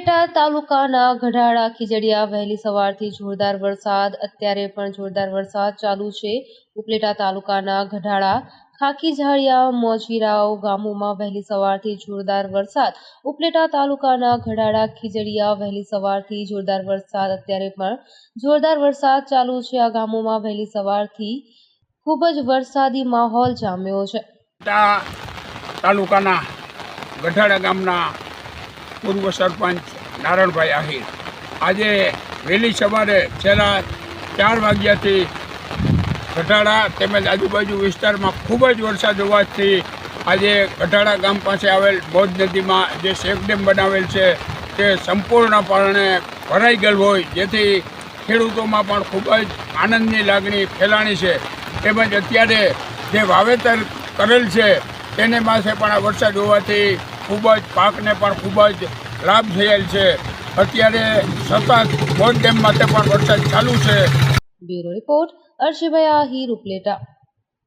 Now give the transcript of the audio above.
તાલુકાના ગઢાળા ખીજડીયા વહેલી સવારથી જોરદાર વરસાદ, અત્યારે પણ જોરદાર વરસાદ ચાલુ છે. ઉપલેટા તાલુકાના ગઢાળા ખાકીઝાળિયા મોજીરાવ ગામોમાં વહેલી સવારથી જોરદાર વરસાદ. ઉપલેટા તાલુકાના ગઢાળા ખીજડીયા વહેલી સવારથી જોરદાર વરસાદ, અત્યારે પણ જોરદાર વરસાદ ચાલુ છે. આ ગામોમાં વહેલી સવારથી ખૂબ જ વરસાદી માહોલ જામ્યો છે. તાલુકાના ગઢાડા ગામના પૂર્વ સરપંચ નારણભાઈ આહિર. આજે વહેલી સવારે છેલ્લા ચાર વાગ્યાથી ગઢાડા તેમજ આજુબાજુ વિસ્તારમાં ખૂબ જ વરસાદ હોવાથી આજે ગઢાડા ગામ પાસે આવેલ બોધ નદીમાં જે ડેમ બનાવેલ છે તે સંપૂર્ણપણે ભરાઈ ગયેલ હોય, જેથી ખેડૂતોમાં પણ ખૂબ જ આનંદની લાગણી ફેલાણી છે. તેમજ અત્યારે જે વાવેતર કરેલ છે, તેને પાસે પણ આ વરસાદ હોવાથી ખૂબ જ પાકને પણ ખૂબ જ લાભ થયેલ છે. અત્યારે સતત બોટ ડેમ માટે પણ વરસાદ ચાલુ છે. Bureau report Arshibhai Ahir Upleta